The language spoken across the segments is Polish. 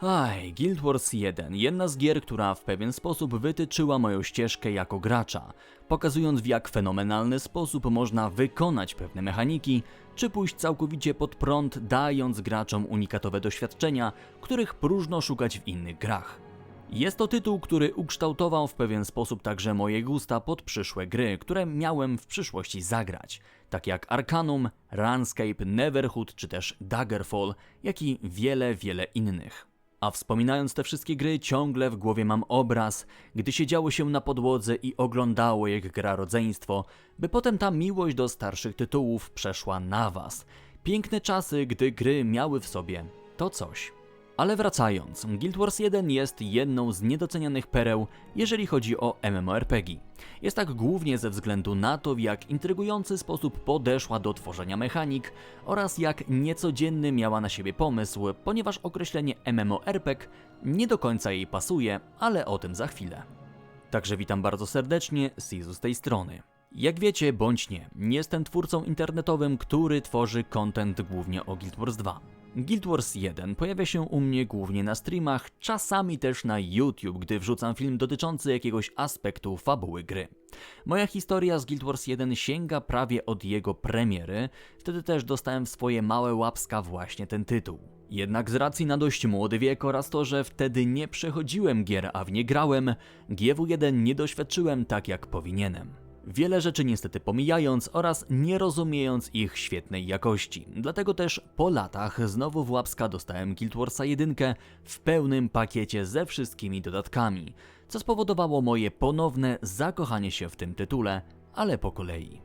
Aj, Guild Wars 1, jedna z gier, która w pewien sposób wytyczyła moją ścieżkę jako gracza, pokazując w jak fenomenalny sposób można wykonać pewne mechaniki, czy pójść całkowicie pod prąd, dając graczom unikatowe doświadczenia, których próżno szukać w innych grach. Jest to tytuł, który ukształtował w pewien sposób także moje gusta pod przyszłe gry, które miałem w przyszłości zagrać, tak jak Arcanum, Runscape, Neverhood czy też Daggerfall, jak i wiele, wiele innych. A wspominając te wszystkie gry, ciągle w głowie mam obraz, gdy siedziało się na podłodze i oglądało jak gra rodzeństwo, by potem ta miłość do starszych tytułów przeszła na was. Piękne czasy, gdy gry miały w sobie to coś. Ale wracając, Guild Wars 1 jest jedną z niedocenianych pereł, jeżeli chodzi o MMORPG. Jest tak głównie ze względu na to, w jak intrygujący sposób podeszła do tworzenia mechanik oraz jak niecodzienny miała na siebie pomysł, ponieważ określenie MMORPG nie do końca jej pasuje, ale o tym za chwilę. Także witam bardzo serdecznie, Sizu z tej strony. Jak wiecie, bądź nie, jestem twórcą internetowym, który tworzy content głównie o Guild Wars 2. Guild Wars 1 pojawia się u mnie głównie na streamach, czasami też na YouTube, gdy wrzucam film dotyczący jakiegoś aspektu fabuły gry. Moja historia z Guild Wars 1 sięga prawie od jego premiery, wtedy też dostałem swoje małe łapska właśnie ten tytuł. Jednak z racji na dość młody wiek oraz to, że wtedy nie przechodziłem gier, a w nie grałem, GW1 nie doświadczyłem tak jak powinienem. Wiele rzeczy niestety pomijając oraz nie rozumiejąc ich świetnej jakości. Dlatego też po latach znowu w łapska dostałem Guild Warsa 1 w pełnym pakiecie ze wszystkimi dodatkami, co spowodowało moje ponowne zakochanie się w tym tytule, ale po kolei.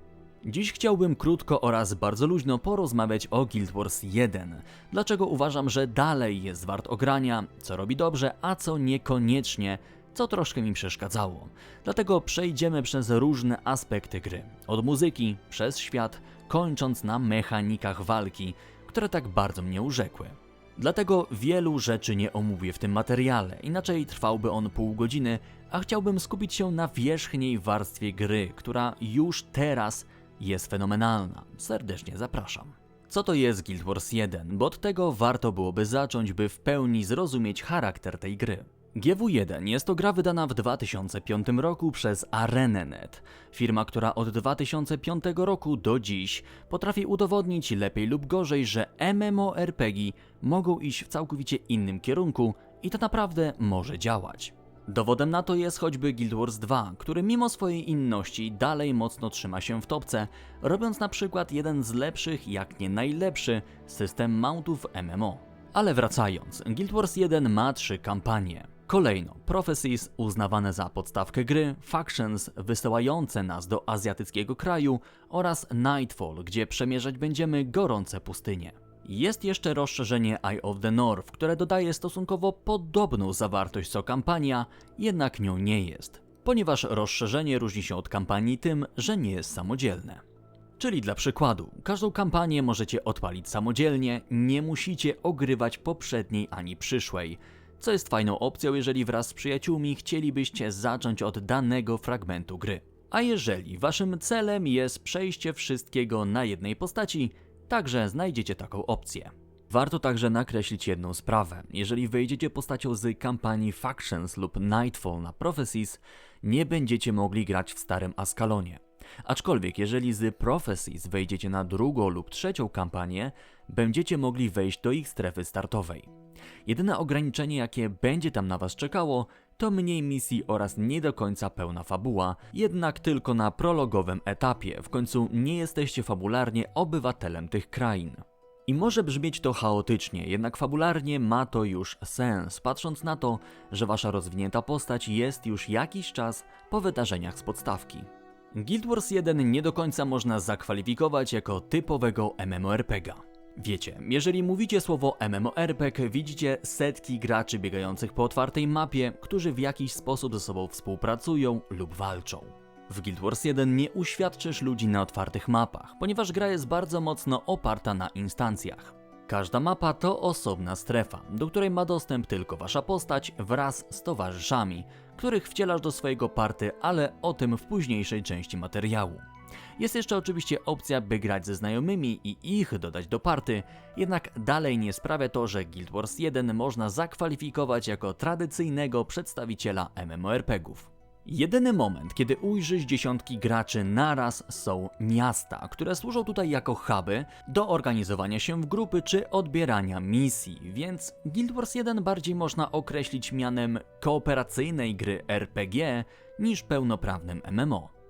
Dziś chciałbym krótko oraz bardzo luźno porozmawiać o Guild Wars 1. Dlaczego uważam, że dalej jest wart ogrania, co robi dobrze, a co niekoniecznie, co troszkę mi przeszkadzało. Dlatego przejdziemy przez różne aspekty gry. Od muzyki, przez świat, kończąc na mechanikach walki, które tak bardzo mnie urzekły. Dlatego wielu rzeczy nie omówię w tym materiale, inaczej trwałby on pół godziny, a chciałbym skupić się na wierzchniej warstwie gry, która już teraz jest fenomenalna. Serdecznie zapraszam. Co to jest Guild Wars 1? Bo od tego warto byłoby zacząć, by w pełni zrozumieć charakter tej gry. GW1 jest to gra wydana w 2005 roku przez Arenenet, firma, która od 2005 roku do dziś potrafi udowodnić lepiej lub gorzej, że MMORPG mogą iść w całkowicie innym kierunku i to naprawdę może działać. Dowodem na to jest choćby Guild Wars 2, który mimo swojej inności dalej mocno trzyma się w topce, robiąc na przykład jeden z lepszych, jak nie najlepszy, system mountów MMO. Ale wracając, Guild Wars 1 ma trzy kampanie. Kolejno, Prophecies uznawane za podstawkę gry, Factions wysyłające nas do azjatyckiego kraju oraz Nightfall, gdzie przemierzać będziemy gorące pustynie. Jest jeszcze rozszerzenie Eye of the North, które dodaje stosunkowo podobną zawartość co kampania, jednak nią nie jest, ponieważ rozszerzenie różni się od kampanii tym, że nie jest samodzielne. Czyli dla przykładu, każdą kampanię możecie odpalić samodzielnie, nie musicie ogrywać poprzedniej ani przyszłej, co jest fajną opcją, jeżeli wraz z przyjaciółmi chcielibyście zacząć od danego fragmentu gry. A jeżeli waszym celem jest przejście wszystkiego na jednej postaci, także znajdziecie taką opcję. Warto także nakreślić jedną sprawę. Jeżeli wejdziecie postacią z kampanii Factions lub Nightfall na Prophecies, nie będziecie mogli grać w starym Askalonie. Aczkolwiek jeżeli z Prophecies wejdziecie na drugą lub trzecią kampanię, będziecie mogli wejść do ich strefy startowej. Jedyne ograniczenie, jakie będzie tam na Was czekało, to mniej misji oraz nie do końca pełna fabuła, jednak tylko na prologowym etapie, w końcu nie jesteście fabularnie obywatelem tych krain. I może brzmieć to chaotycznie, jednak fabularnie ma to już sens, patrząc na to, że wasza rozwinięta postać jest już jakiś czas po wydarzeniach z podstawki. Guild Wars 1 nie do końca można zakwalifikować jako typowego MMORPGa. Wiecie, jeżeli mówicie słowo MMORPG, widzicie setki graczy biegających po otwartej mapie, którzy w jakiś sposób ze sobą współpracują lub walczą. W Guild Wars 1 nie uświadczysz ludzi na otwartych mapach, ponieważ gra jest bardzo mocno oparta na instancjach. Każda mapa to osobna strefa, do której ma dostęp tylko wasza postać wraz z towarzyszami, których wcielasz do swojego party, ale o tym w późniejszej części materiału. Jest jeszcze oczywiście opcja, by grać ze znajomymi i ich dodać do party, jednak dalej nie sprawia to, że Guild Wars 1 można zakwalifikować jako tradycyjnego przedstawiciela MMORPGów. Jedyny moment, kiedy ujrzysz dziesiątki graczy naraz są miasta, które służą tutaj jako huby do organizowania się w grupy czy odbierania misji, więc Guild Wars 1 bardziej można określić mianem kooperacyjnej gry RPG niż pełnoprawnym MMO.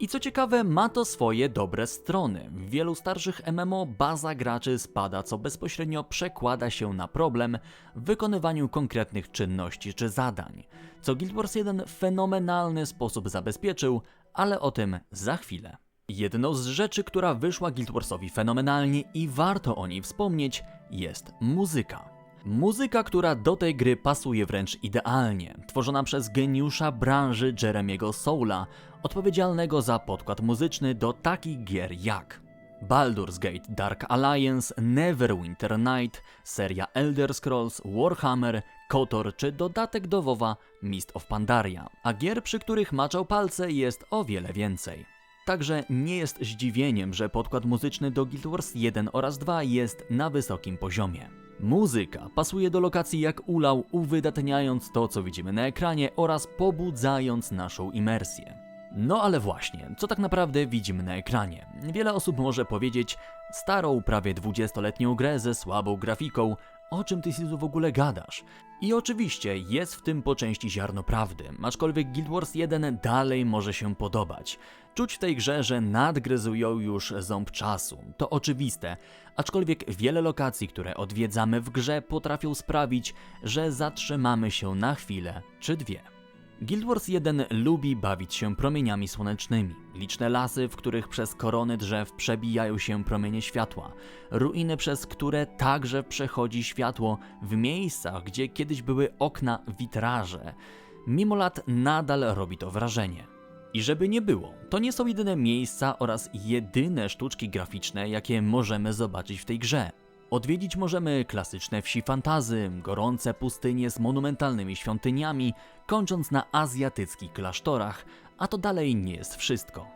I co ciekawe, ma to swoje dobre strony. W wielu starszych MMO baza graczy spada, co bezpośrednio przekłada się na problem w wykonywaniu konkretnych czynności czy zadań, co Guild Wars 1 w fenomenalny sposób zabezpieczył, ale o tym za chwilę. Jedną z rzeczy, która wyszła Guild Warsowi fenomenalnie i warto o niej wspomnieć, jest muzyka. Muzyka, która do tej gry pasuje wręcz idealnie, tworzona przez geniusza branży Jeremiego Soula, odpowiedzialnego za podkład muzyczny do takich gier jak Baldur's Gate Dark Alliance, Neverwinter Night, seria Elder Scrolls, Warhammer, KOTOR czy dodatek do WoWa Mist of Pandaria, a gier, przy których maczał palce jest o wiele więcej. Także nie jest zdziwieniem, że podkład muzyczny do Guild Wars 1 oraz 2 jest na wysokim poziomie. Muzyka pasuje do lokacji jak ulał, uwydatniając to, co widzimy na ekranie oraz pobudzając naszą imersję. No ale właśnie, co tak naprawdę widzimy na ekranie? Wiele osób może powiedzieć, starą, prawie 20-letnią grę ze słabą grafiką, o czym ty Sizu w ogóle gadasz? I oczywiście jest w tym po części ziarno prawdy, aczkolwiek Guild Wars 1 dalej może się podobać. Czuć w tej grze, że nadgryzują już ząb czasu, to oczywiste, aczkolwiek wiele lokacji, które odwiedzamy w grze potrafią sprawić, że zatrzymamy się na chwilę czy dwie. Guild Wars 1 lubi bawić się promieniami słonecznymi. Liczne lasy, w których przez korony drzew przebijają się promienie światła. Ruiny, przez które także przechodzi światło w miejscach, gdzie kiedyś były okna, witraże. Mimo lat nadal robi to wrażenie. I żeby nie było, to nie są jedyne miejsca oraz jedyne sztuczki graficzne, jakie możemy zobaczyć w tej grze. Odwiedzić możemy klasyczne wsi fantazy, gorące pustynie z monumentalnymi świątyniami, kończąc na azjatyckich klasztorach, a to dalej nie jest wszystko.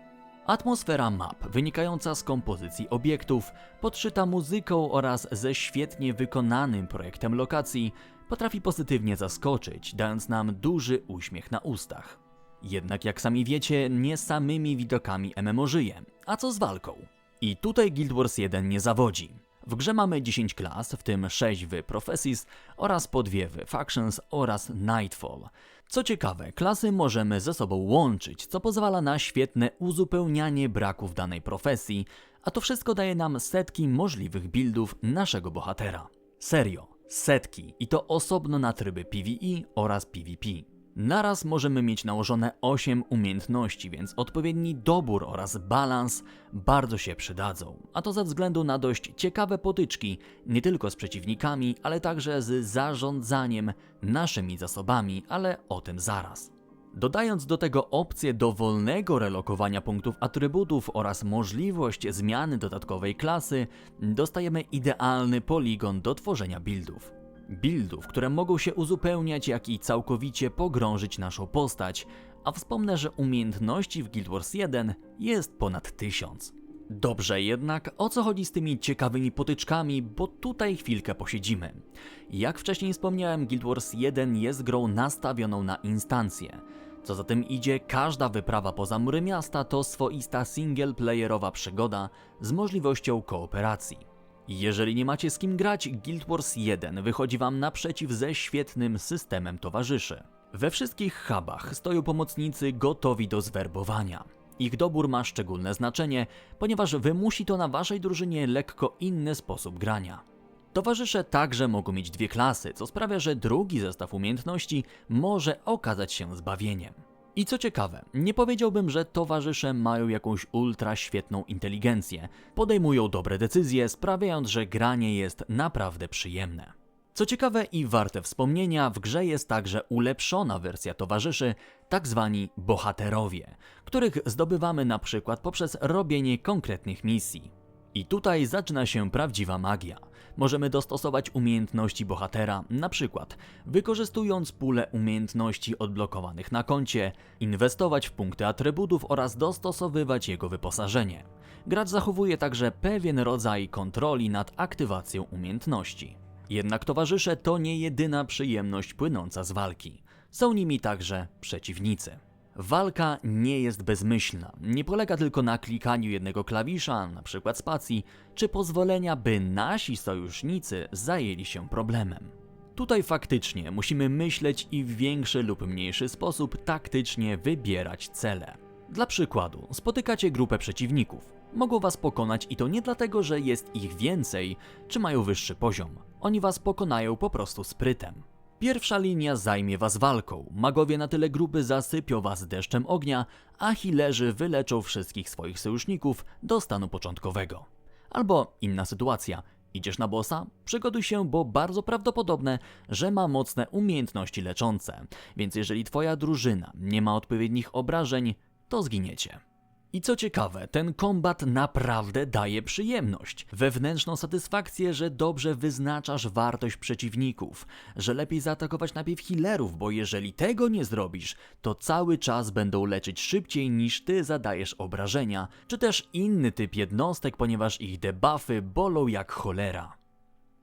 Atmosfera map, wynikająca z kompozycji obiektów, podszyta muzyką oraz ze świetnie wykonanym projektem lokacji, potrafi pozytywnie zaskoczyć, dając nam duży uśmiech na ustach. Jednak jak sami wiecie, nie samymi widokami MMO żyje, a co z walką? I tutaj Guild Wars 1 nie zawodzi. W grze mamy 10 klas, w tym 6 w Prophecies oraz po dwie w Factions oraz Nightfall. Co ciekawe, klasy możemy ze sobą łączyć, co pozwala na świetne uzupełnianie braków danej profesji, a to wszystko daje nam setki możliwych buildów naszego bohatera. Serio, setki i to osobno na tryby PvE oraz PvP. Naraz możemy mieć nałożone 8 umiejętności, więc odpowiedni dobór oraz balans bardzo się przydadzą. A to ze względu na dość ciekawe potyczki, nie tylko z przeciwnikami, ale także z zarządzaniem naszymi zasobami, ale o tym zaraz. Dodając do tego opcję dowolnego relokowania punktów atrybutów oraz możliwość zmiany dodatkowej klasy, dostajemy idealny poligon do tworzenia buildów. Buildów, które mogą się uzupełniać, jak i całkowicie pogrążyć naszą postać, a wspomnę, że umiejętności w Guild Wars 1 jest ponad tysiąc. Dobrze jednak, o co chodzi z tymi ciekawymi potyczkami, bo tutaj chwilkę posiedzimy. Jak wcześniej wspomniałem, Guild Wars 1 jest grą nastawioną na instancje. Co za tym idzie, każda wyprawa poza mury miasta to swoista single-playerowa przygoda z możliwością kooperacji. Jeżeli nie macie z kim grać, Guild Wars 1 wychodzi wam naprzeciw ze świetnym systemem towarzyszy. We wszystkich hubach stoją pomocnicy gotowi do zwerbowania. Ich dobór ma szczególne znaczenie, ponieważ wymusi to na waszej drużynie lekko inny sposób grania. Towarzysze także mogą mieć dwie klasy, co sprawia, że drugi zestaw umiejętności może okazać się zbawieniem. I co ciekawe, nie powiedziałbym, że towarzysze mają jakąś ultra świetną inteligencję. Podejmują dobre decyzje, sprawiając, że granie jest naprawdę przyjemne. Co ciekawe i warte wspomnienia, w grze jest także ulepszona wersja towarzyszy, tak zwani bohaterowie, których zdobywamy na przykład poprzez robienie konkretnych misji. I tutaj zaczyna się prawdziwa magia. Możemy dostosować umiejętności bohatera, na przykład wykorzystując pulę umiejętności odblokowanych na koncie, inwestować w punkty atrybutów oraz dostosowywać jego wyposażenie. Gracz zachowuje także pewien rodzaj kontroli nad aktywacją umiejętności. Jednak towarzysze to nie jedyna przyjemność płynąca z walki. Są nimi także przeciwnicy. Walka nie jest bezmyślna, nie polega tylko na klikaniu jednego klawisza, np. spacji, czy pozwolenia, by nasi sojusznicy zajęli się problemem. Tutaj faktycznie musimy myśleć i w większy lub mniejszy sposób taktycznie wybierać cele. Dla przykładu, spotykacie grupę przeciwników. Mogą was pokonać i to nie dlatego, że jest ich więcej, czy mają wyższy poziom. Oni was pokonają po prostu sprytem. Pierwsza linia zajmie was walką, magowie na tyle grupy zasypią was deszczem ognia, a healerzy wyleczą wszystkich swoich sojuszników do stanu początkowego. Albo inna sytuacja, idziesz na bossa? Przygotuj się, bo bardzo prawdopodobne, że ma mocne umiejętności leczące, więc jeżeli twoja drużyna nie ma odpowiednich obrażeń, to zginiecie. I co ciekawe, ten kombat naprawdę daje przyjemność. Wewnętrzną satysfakcję, że dobrze wyznaczasz wartość przeciwników, że lepiej zaatakować najpierw healerów, bo jeżeli tego nie zrobisz, to cały czas będą leczyć szybciej niż ty zadajesz obrażenia, czy też inny typ jednostek, ponieważ ich debuffy bolą jak cholera.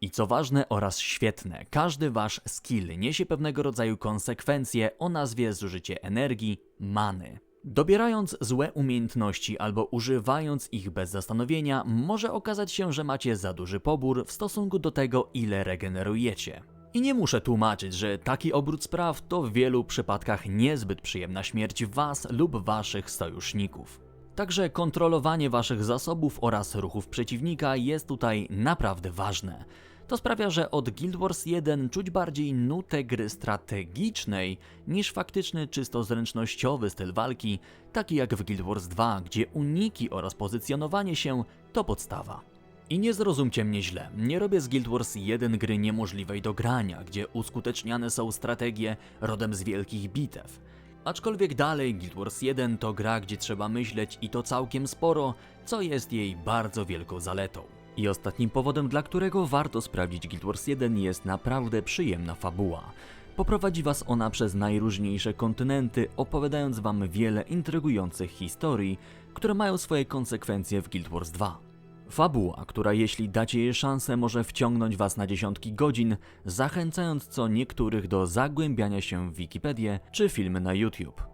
I co ważne oraz świetne, każdy wasz skill niesie pewnego rodzaju konsekwencje o nazwie zużycie energii, many. Dobierając złe umiejętności albo używając ich bez zastanowienia, może okazać się, że macie za duży pobór w stosunku do tego, ile regenerujecie. I nie muszę tłumaczyć, że taki obrót spraw to w wielu przypadkach niezbyt przyjemna śmierć was lub waszych sojuszników. Także kontrolowanie waszych zasobów oraz ruchów przeciwnika jest tutaj naprawdę ważne. To sprawia, że od Guild Wars 1 czuć bardziej nutę gry strategicznej niż faktyczny czysto zręcznościowy styl walki, taki jak w Guild Wars 2, gdzie uniki oraz pozycjonowanie się to podstawa. I nie zrozumcie mnie źle, nie robię z Guild Wars 1 gry niemożliwej do grania, gdzie uskuteczniane są strategie rodem z wielkich bitew. Aczkolwiek dalej Guild Wars 1 to gra, gdzie trzeba myśleć i to całkiem sporo, co jest jej bardzo wielką zaletą. I ostatnim powodem, dla którego warto sprawdzić Guild Wars 1 jest naprawdę przyjemna fabuła. Poprowadzi was ona przez najróżniejsze kontynenty, opowiadając wam wiele intrygujących historii, które mają swoje konsekwencje w Guild Wars 2. Fabuła, która jeśli dacie jej szansę może wciągnąć was na dziesiątki godzin, zachęcając co niektórych do zagłębiania się w Wikipedię czy filmy na YouTube.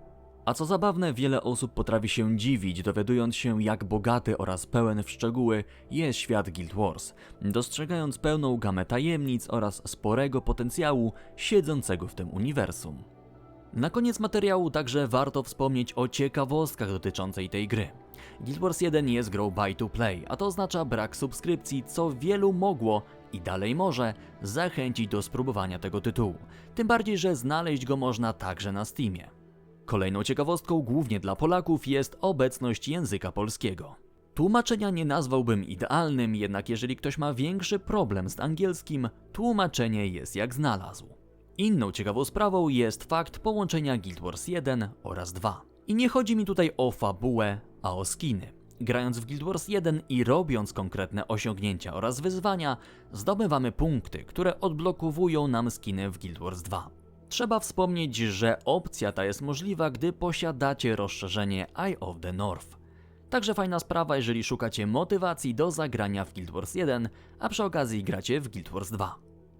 A co zabawne, wiele osób potrafi się dziwić, dowiadując się jak bogaty oraz pełen w szczegóły jest świat Guild Wars, dostrzegając pełną gamę tajemnic oraz sporego potencjału siedzącego w tym uniwersum. Na koniec materiału także warto wspomnieć o ciekawostkach dotyczącej tej gry. Guild Wars 1 jest grą buy to play, a to oznacza brak subskrypcji, co wielu mogło i dalej może zachęcić do spróbowania tego tytułu. Tym bardziej, że znaleźć go można także na Steamie. Kolejną ciekawostką, głównie dla Polaków, jest obecność języka polskiego. Tłumaczenia nie nazwałbym idealnym, jednak jeżeli ktoś ma większy problem z angielskim, tłumaczenie jest jak znalazł. Inną ciekawą sprawą jest fakt połączenia Guild Wars 1 oraz 2. I nie chodzi mi tutaj o fabułę, a o skiny. Grając w Guild Wars 1 i robiąc konkretne osiągnięcia oraz wyzwania, zdobywamy punkty, które odblokowują nam skiny w Guild Wars 2. Trzeba wspomnieć, że opcja ta jest możliwa, gdy posiadacie rozszerzenie Eye of the North. Także fajna sprawa, jeżeli szukacie motywacji do zagrania w Guild Wars 1, a przy okazji gracie w Guild Wars 2.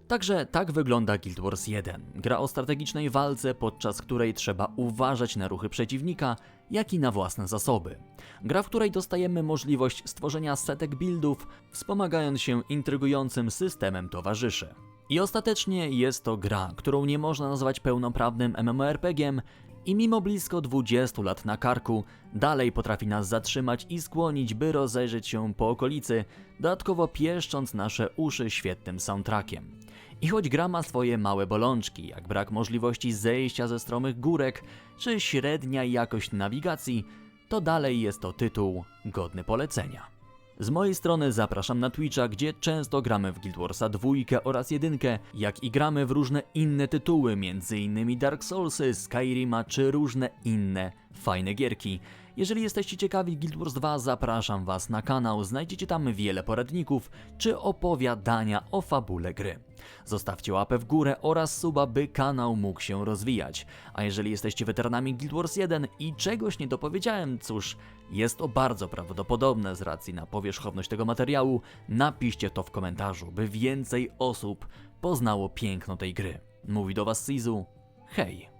Także tak wygląda Guild Wars 1. Gra o strategicznej walce, podczas której trzeba uważać na ruchy przeciwnika, jak i na własne zasoby. Gra, w której dostajemy możliwość stworzenia setek buildów, wspomagając się intrygującym systemem towarzyszy. I ostatecznie jest to gra, którą nie można nazwać pełnoprawnym MMORPGiem i mimo blisko 20 lat na karku, dalej potrafi nas zatrzymać i skłonić, by rozejrzeć się po okolicy, dodatkowo pieszcząc nasze uszy świetnym soundtrackiem. I choć gra ma swoje małe bolączki, jak brak możliwości zejścia ze stromych górek, czy średnia jakość nawigacji, to dalej jest to tytuł godny polecenia. Z mojej strony zapraszam na Twitcha, gdzie często gramy w Guild Warsa 2 oraz 1, jak i gramy w różne inne tytuły, m.in. Dark Soulsy, Skyrima czy różne inne fajne gierki. Jeżeli jesteście ciekawi Guild Wars 2, zapraszam Was na kanał, znajdziecie tam wiele poradników czy opowiadania o fabule gry. Zostawcie łapę w górę oraz suba, by kanał mógł się rozwijać. A jeżeli jesteście weteranami Guild Wars 1 i czegoś nie dopowiedziałem, cóż, jest to bardzo prawdopodobne z racji na powierzchowność tego materiału, napiszcie to w komentarzu, by więcej osób poznało piękno tej gry. Mówi do Was Sizu, hej!